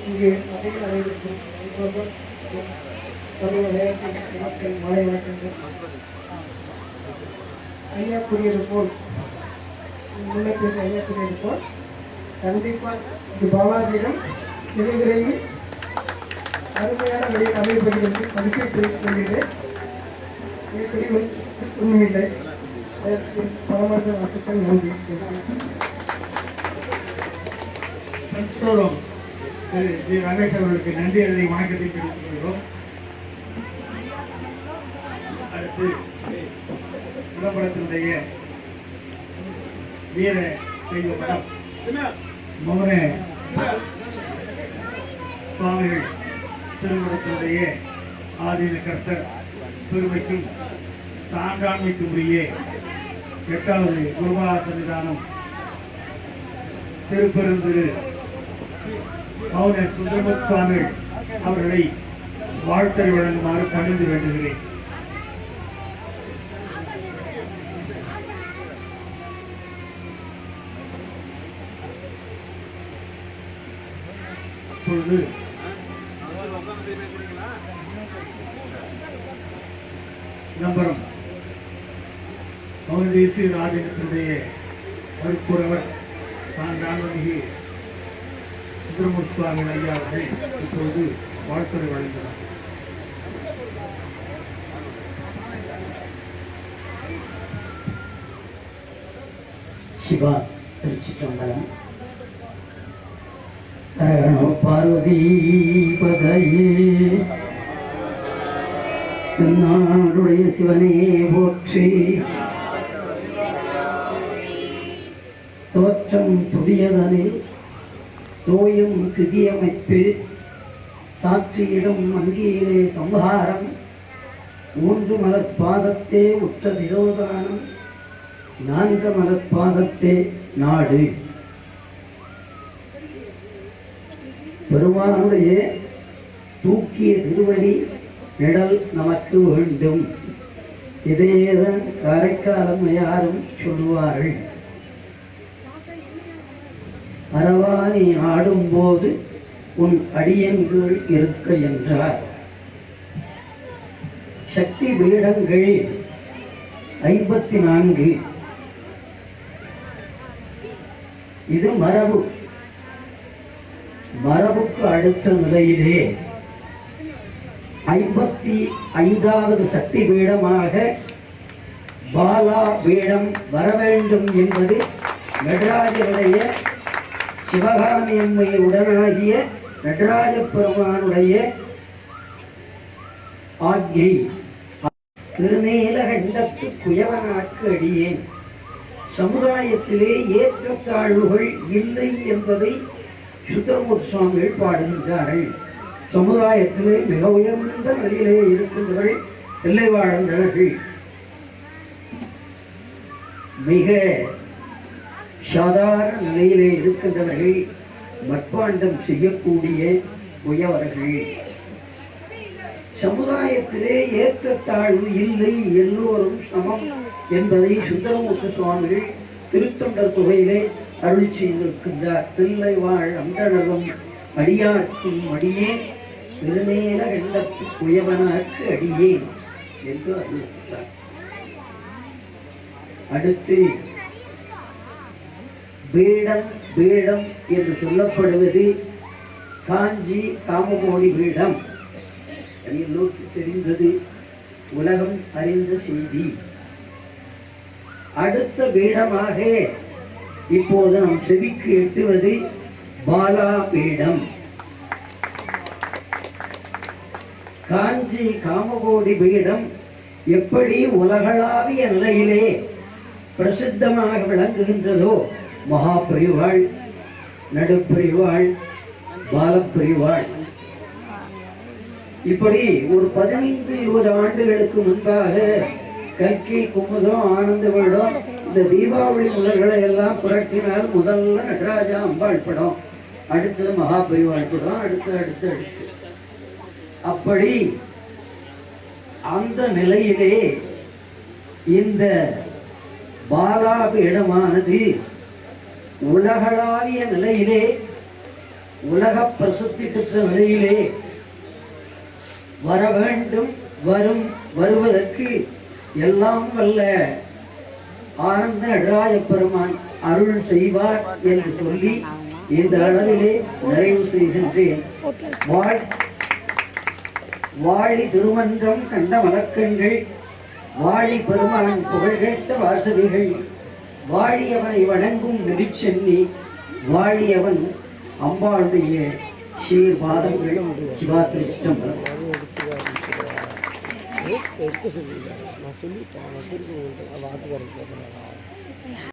ಹೀಗೆ ಅನೇಕ ಮಳೆ ಮಾಡ್ಕೊಂಡು ಅಯ್ಯ ಕುರಿಯರು மாலை வணக்கங்கள் ஐயா கண்டிப்பாக இது பாலாஜியிடம் மிக விரைவில் அருமையான வழியில் அமைப்பதிலிருந்து மதிப்பை தெரிவித்துக் கொள்கிறேன் மிகப்பெரிய உண்மையில்லை அதற்கு பலமான வாழ்த்துக்கள் நன்றி சோரம் திரு ரமேஷ் அவர்களுக்கு நன்றி அறிவை வணக்கத்தை தெரிவித்துக் கொள்கிறோம் அடுத்து விளம்பரத்தினுடைய வீர செய்த படம் மௌன சுவாமிகள் திருமணத்தினுடைய ஆதீன கர்த்தர் பெருமைக்கும் சான்றாண்மைக்கும் உரிய எட்டாவது குருமலா சன்னிதானம் திருப்பெருந்திரு மௌன சுந்தரமுத் சுவாமிகள் அவர்களை வாழ்த்தல் வழங்குமாறு பணிந்து வேண்டுகிறேன். இப்பொழுது. விளம்பரம் மௌன தேசிய ராஜனத்தினுடைய மறுப்புறவர் தான் ராமதிகி சுப்பிரமணிய சுவாமி ஐயா அவர்கள் இப்பொழுது வாழ்த்துறை வழங்கினார். சிவா திருச்சி ஹர பார்வதி பதையே நாடுடைய சிவனே போற்றி. தோற்றம் புதியதனே. தோயும் திதியமைப்பு. சாட்சியிடும் அங்கீரே சம்ஹாரம். மூன்று மலர்பாதத்தே உற்ற திரோதானம் நான்கு மலப்பாதத்தே நாடு. பெருமானுடைய தூக்கிய திருவடி நிழல் நமக்கு வேண்டும். இதேதான் காரைக்காலம் யாரும் சொல்லுவார்கள் அரவாணி ஆடும்போது உன் அடியன்கள் இருக்க என்றார். சக்தி பீடங்கள் ஐம்பத்தி நான்கு. இது மரபு. மரபுக்கு அடுத்த நிலையிலே ஐம்பத்தி ஐந்தாவது சக்தி பீடமாக பாலா பீடம் வர வேண்டும் என்பது நடராஜருடைய சிவகாமி அம்மை உடனாகிய நடராஜ பெருமானுடைய ஆக்ரி திருநீலகண்டத்து குயவனாக்கு அடியேன். சமுதாயத்திலே ஏற்றத்தாழ்வுகள் இல்லை என்பதை சுந்தரமூர் சுவாமிகள் பாடுகின்றார்கள் சமுதாயத்திலே மிக உயர்ந்த நிலையிலே இருக்கின்றவர்கள் எல்லை வாழ்ந்தவர்கள் மிக சாதாரண நிலையிலே இருக்கின்றவர்கள் மட்பாண்டம் செய்யக்கூடிய உயவர்கள் சமுதாயத்திலே ஏற்றத்தாழ்வு இல்லை எல்லோரும் சமம் என்பதை சுந்தரமூர்த்தி சுவாமிகள் திருத்தொண்டர் தொகையிலே அருள் செய்திருக்கின்றார் பிள்ளை வாழ் அந்தனரும் அடியார்க்கும் அடியே திருநேர எண்ணத்து குயவனாக்கு அடியே என்று அறிவித்தார் அடுத்து பீடம் பீடம் என்று சொல்லப்படுவது காஞ்சி காமகோடி பீடம் எல்லோருக்கு தெரிந்தது உலகம் அறிந்த செய்தி. அடுத்த பீடமாக இப்போது நம் செவிக்கு எட்டுவது பாலா பீடம் காஞ்சி காமகோடி பீடம் எப்படி உலகளாவிய நிலையிலே பிரசித்தமாக விளங்குகின்றதோ மகாபிரிவாள் நடுப்பிரிவாள் பாலப்பிரிவாள். இப்படி ஒரு பதினைந்து இருபது ஆண்டுகளுக்கு முன்பாக கல்கி குமுதம் ஆனந்த இந்த தீபாவளி மலர்களை எல்லாம் புரட்டினால் முதல்ல நடராஜா அம்பாள் படம். அடுத்தது மகாபரிவாள் படம். அடுத்து அடுத்து அடுத்து. அப்படி அந்த நிலையிலே இந்த பாலாபீடமானது உலகளாவிய நிலையிலே உலக பிரசித்தி பெற்ற நிலையிலே வர வேண்டும் வரும் வருவதற்கு எல்லாம் வல்ல ஆனந்த நடராஜ பெருமான் அருள் செய்வார் என்று சொல்லி இந்த அளவிலே நிறைவு செய்கின்றேன். வாழ் வாழி திருமன்றம் கண்ட மலக்கண்கள் வாழி பெருமான் புகழ் கேட்ட வாசவிகள் வாழியவனை வணங்கும் முடிச்சென்னி வாழியவன் அம்பாளுடைய சீர்பாதங்கள் சிவா திருச்சிட்டம்பலம் వేస్తే ఎక్కువ సిద్ధం అసలు వాటి వరకు